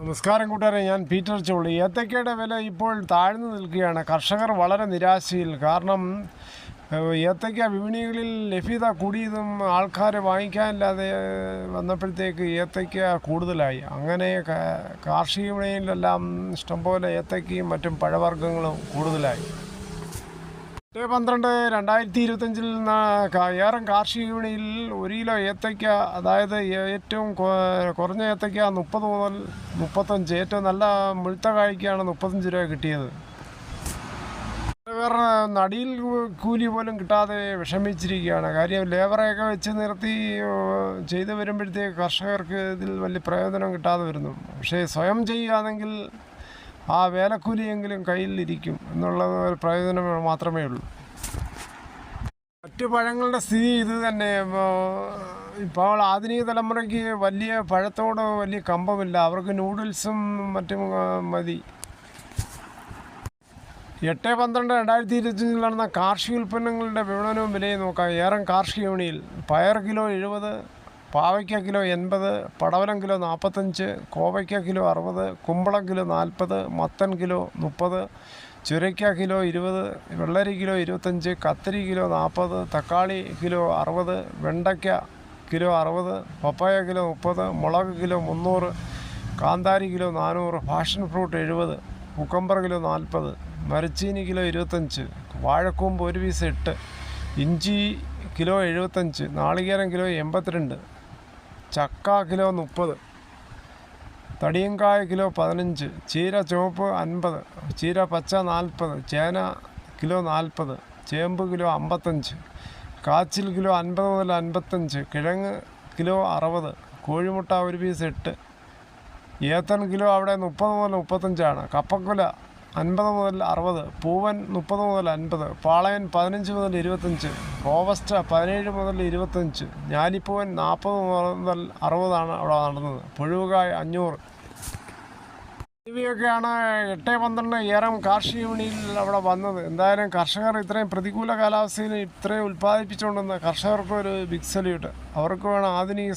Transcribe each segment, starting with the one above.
നമസ്കാരം കൂട്ടുകാരെ ഞാൻ പീറ്റർ ചോളി. ഏത്തക്കയുടെ വില ഇപ്പോൾ താഴ്ന്നു നിൽക്കുകയാണ്. കർഷകർ വളരെ നിരാശയിൽ. കാരണം ഏത്തയ്ക്ക വിപണികളിൽ ലഭ്യത കൂടിയതും ആൾക്കാർ വാങ്ങിക്കാനില്ലാതെ വന്നപ്പോഴത്തേക്ക് ഏത്തക്ക കൂടുതലായി. അങ്ങനെ കാർഷിക വിപണിയിലെല്ലാം ഇഷ്ടംപോലെ ഏത്തക്കയും മറ്റും പഴവർഗങ്ങളും കൂടുതലായി. എട്ട് പന്ത്രണ്ട് രണ്ടായിരത്തി ഇരുപത്തഞ്ചിൽ ഏറെ കാർഷിക വിപണിയിൽ ഒരു കിലോ ഏത്തയ്ക്ക അതായത് ഏറ്റവും കുറഞ്ഞ ഏത്തയ്ക്ക മുപ്പത് മുതൽ മുപ്പത്തഞ്ച് ഏറ്റവും നല്ല മുഴുത്ത കായ്ക്കാണ് മുപ്പത്തഞ്ച് രൂപ കിട്ടിയത്. വേറെ നടിയിൽ കൂലി പോലും കിട്ടാതെ വിഷമിച്ചിരിക്കുകയാണ്. കാര്യം ലേബറെയൊക്കെ വെച്ച് നിർത്തി ചെയ്തു വരുമ്പോഴത്തേക്ക് കർഷകർക്ക് ഇതിൽ വലിയ പ്രയോജനം കിട്ടാതെ വരുന്നു. പക്ഷേ സ്വയം ചെയ്യുകയാണെങ്കിൽ ആ വേലക്കൂലിയെങ്കിലും കയ്യിലിരിക്കും എന്നുള്ളത് ഒരു പ്രയോജനം മാത്രമേ ഉള്ളൂ. മറ്റു പഴങ്ങളുടെ സ്ഥിതി ഇത് തന്നെ. ഇപ്പോൾ- ആധുനിക തലമുറയ്ക്ക് വലിയ പഴത്തോട് വലിയ കമ്പമില്ല. അവർക്ക് നൂഡിൽസും മറ്റും മതി. എട്ട് പന്ത്രണ്ട് രണ്ടായിരത്തി ഇരുപത്തിയഞ്ചിൽ നടന്ന കാർഷിക ഉൽപ്പന്നങ്ങളുടെ വിപണനവും വിലയും നോക്കാം. ഏറം കാർഷിക വിപണിയിൽ പയർ കിലോ എഴുപത് പാവയ്ക്ക കിലോ എൺപത് പടവലം കിലോ നാൽപ്പത്തഞ്ച് കോവയ്ക്ക കിലോ അറുപത് കുമ്പളം കിലോ നാൽപ്പത് മത്തൻ കിലോ മുപ്പത് ചുരയ്ക്ക കിലോ ഇരുപത് വെള്ളരി കിലോ ഇരുപത്തഞ്ച് കത്തിരി കിലോ നാൽപ്പത് തക്കാളി കിലോ അറുപത് വെണ്ടയ്ക്ക കിലോ അറുപത് പപ്പായ കിലോ മുപ്പത് മുളക് കിലോ മുന്നൂറ് കാന്താരി കിലോ നാനൂറ് ഫാഷൻ ഫ്രൂട്ട് എഴുപത് കുക്കമ്പർ കിലോ നാൽപ്പത് മരച്ചീനി കിലോ ഇരുപത്തഞ്ച് വാഴക്കൂമ്പ് ഒരു പീസ് എട്ട് ഇഞ്ചി കിലോ എഴുപത്തഞ്ച് നാളികേരം കിലോ എൺപത്തിരണ്ട് ചക്ക കിലോ മുപ്പത് തടിയങ്കായ കിലോ പതിനഞ്ച് ചീര ചുവപ്പ് അൻപത് ചീര പച്ച നാൽപ്പത് ചേന കിലോ നാൽപ്പത് ചേമ്പ് കിലോ അമ്പത്തഞ്ച് കാച്ചിൽ കിലോ അൻപത് മുതൽ അൻപത്തഞ്ച് കിഴങ്ങ് കിലോ അറുപത് കോഴിമുട്ട ഒരു പീസ് എട്ട് ഏത്തൻ കിലോ അവിടെ മുപ്പത് മുതൽ മുപ്പത്തഞ്ചാണ് കപ്പക്കുല അൻപത് മുതൽ അറുപത് പൂവൻ മുപ്പത് മുതൽ അൻപത് പാളയൻ പതിനഞ്ച് മുതൽ ഇരുപത്തഞ്ച് ഓവസ്റ്റ പതിനേഴ് മുതൽ ഇരുപത്തഞ്ച് ഞാലിപ്പൂവൻ നാൽപ്പത് മുതൽ അറുപതാണ് അവിടെ നടന്നത്. പുഴുവുകായ് അഞ്ഞൂറ്. ഇവയൊക്കെയാണ് എട്ട് പന്ത്രണ്ട് ഏറം കാർഷിക വിപണിയിൽ അവിടെ വന്നത്. എന്തായാലും കർഷകർ ഇത്രയും പ്രതികൂല കാലാവസ്ഥയിൽ ഇത്രയും ഉൽപ്പാദിപ്പിച്ചുകൊണ്ടെന്ന് കർഷകർക്ക് ഒരു ബിഗ് സല്യൂട്ട് അവർക്ക് വേണം ആധുനിക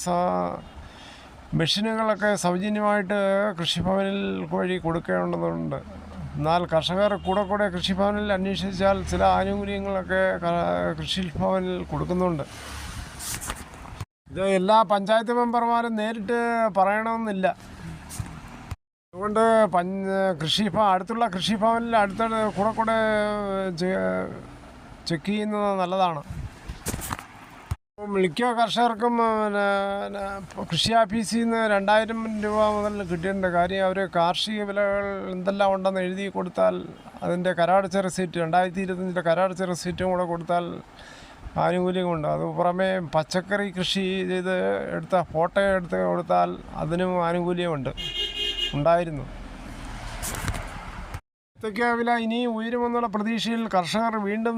മെഷീനുകളൊക്കെ സൗജന്യമായിട്ട് കൃഷിഭവനിൽ വഴി കൊടുക്കേണ്ടതുണ്ട്. എന്നാൽ കർഷകർ കൂടെ കൂടെ കൃഷിഭവനിൽ അന്വേഷിച്ചാൽ ചില ആനുകൂല്യങ്ങളൊക്കെ കൃഷി കൃഷിഭവനിൽ കൊടുക്കുന്നുണ്ട്. ഇത് എല്ലാ പഞ്ചായത്ത് മെമ്പർമാരും നേരിട്ട് പറയണമെന്നില്ല. അതുകൊണ്ട് പഞ്ച് കൃഷിഭവൻ അടുത്തുള്ള കൃഷിഭവനിൽ അടുത്ത കൂടെ കൂടെ ചെക്ക് ചെയ്യുന്നത് നല്ലതാണ്. മിക്ക കർഷകർക്കും പിന്നെ കൃഷി ഓഫീസിൽ നിന്ന് രണ്ടായിരം രൂപ മുതൽ കിട്ടിയിട്ടുണ്ട് കാര്യം അവർ കാർഷിക വിലകൾ എന്തെല്ലാം ഉണ്ടെന്ന് എഴുതി കൊടുത്താൽ അതിന്റെ കരാടച്ച റെസീറ്റ് രണ്ടായിരത്തി ഇരുപത്തഞ്ചിന്റെ കരാടച്ച റെസീറ്റും കൂടെ കൊടുത്താൽ ആനുകൂല്യമുണ്ട് അത് പുറമെ പച്ചക്കറി കൃഷി ചെയ്ത് എടുത്ത ഫോട്ടോ എടുത്ത് കൊടുത്താൽ അതിനും ആനുകൂല്യമുണ്ട്. ഉണ്ടായിരുന്നു. ഏത്തയ്ക്ക വില ഇനിയും ഉയരുമെന്നുള്ള പ്രതീക്ഷയിൽ കർഷകർ വീണ്ടും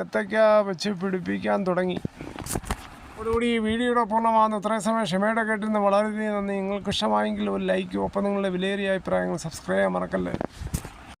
ഏത്തയ്ക്ക വെച്ച് പിടിപ്പിക്കാൻ തുടങ്ങി. അതോടുകൂടി ഈ വീഡിയോയുടെ പൂർണമാകുന്ന. ഇത്രയും സമയം ക്ഷമയുടെ കേട്ടിരുന്ന് വളരെയധികം നന്ദി. നിങ്ങൾക്ക് ഇഷ്ടമായെങ്കിൽ ഒരു ലൈക്കും ഒപ്പം നിങ്ങളുടെ വിലയേറിയ അഭിപ്രായങ്ങൾ സബ്സ്ക്രൈബ് ചെയ്യാൻ മറക്കല്ലേ.